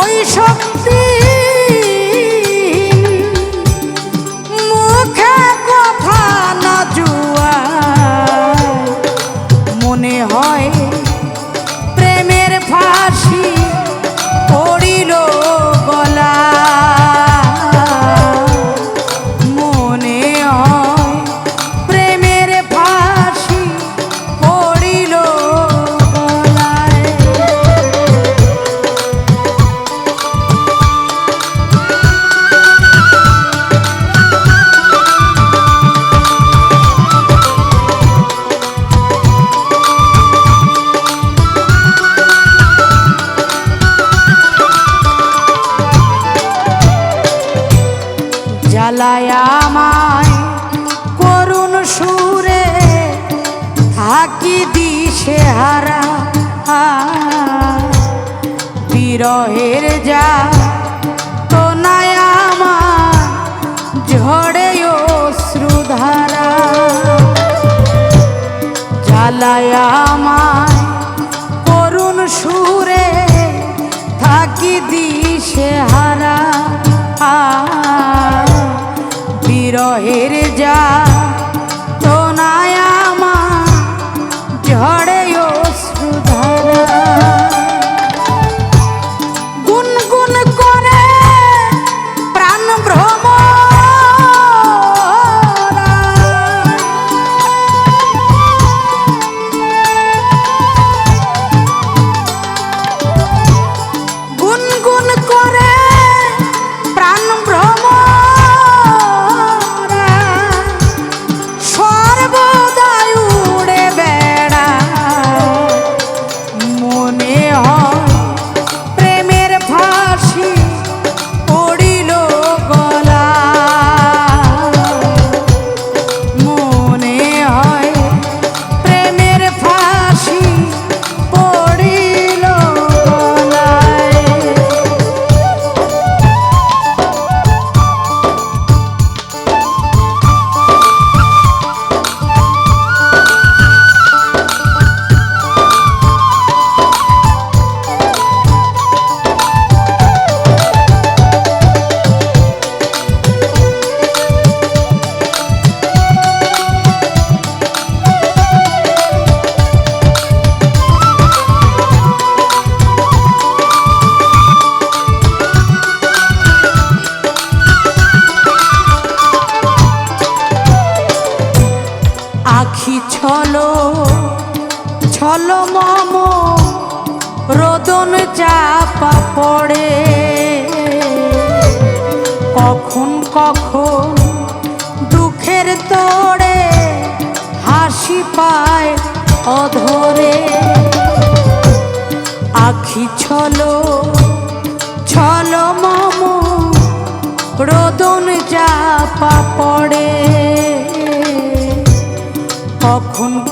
ওই শক্তি ভোলায় আমায়। করুণ সুরে থাকি দিশে হারা। বিরহের যা তো নাই আমার ঝড়ে অশ্রুধারা। জ্বালায় আমার ছলো ছলো মম, রোদন চাপা পড়ে। কখন কখন দুঃখের তোড়ে হাসি পায় অধরে। আখি ছলো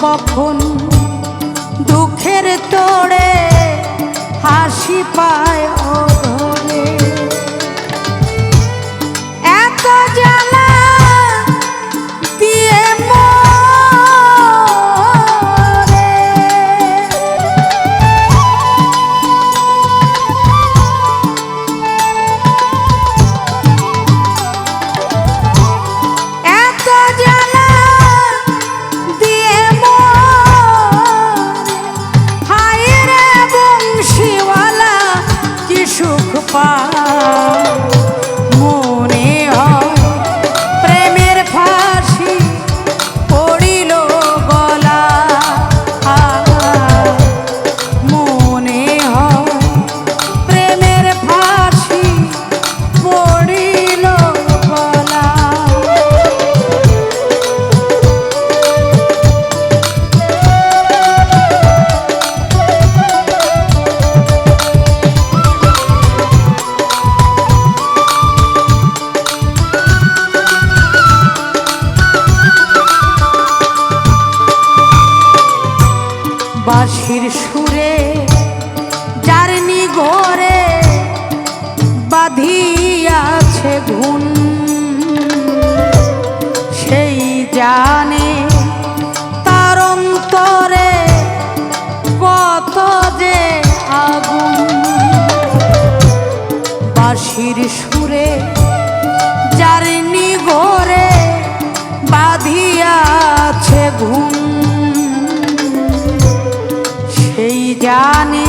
কখন দুঃখের তোড়ে হাসি পায় ও বাঁধিয়াছে ঘুন সেই জানে তার অন্তরে কত যে আগুন। বাঁশির সুরে জারনি ঘরে বাঁধিয়াছে ঘুম। সেই জানে